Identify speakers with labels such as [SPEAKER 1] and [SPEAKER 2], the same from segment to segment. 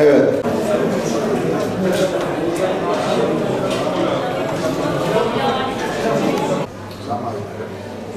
[SPEAKER 1] Evet.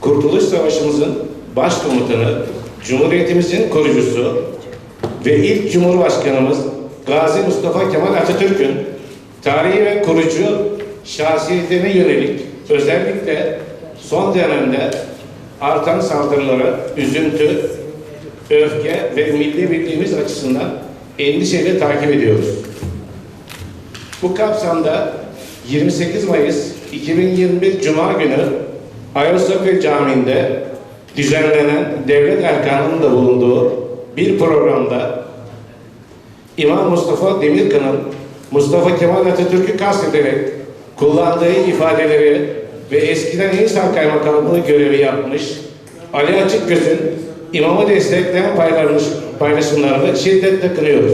[SPEAKER 2] Kurtuluş Savaşımızın başkomutanı, Cumhuriyetimizin kurucusu ve ilk Cumhurbaşkanımız Gazi Mustafa Kemal Atatürk'ün tarihi ve kurucu şahsiyetine yönelik özellikle son dönemde artan saldırılara üzüntü, öfke ve milli birliğimiz açısından endişeyle takip ediyoruz. Bu kapsamda 28 Mayıs 2021 Cuma günü Ayasofya Camii'nde düzenlenen devlet erkanının da bulunduğu bir programda İmam Mustafa Demirkan'ın Mustafa Kemal Atatürk'ü kastederek kullandığı ifadeleri ve eskiden İnsan Kaymakamlığı görevi yapmış Ali Açıkgöz'ün imamı destekleyen paylaşımlarını şiddetle kınıyoruz.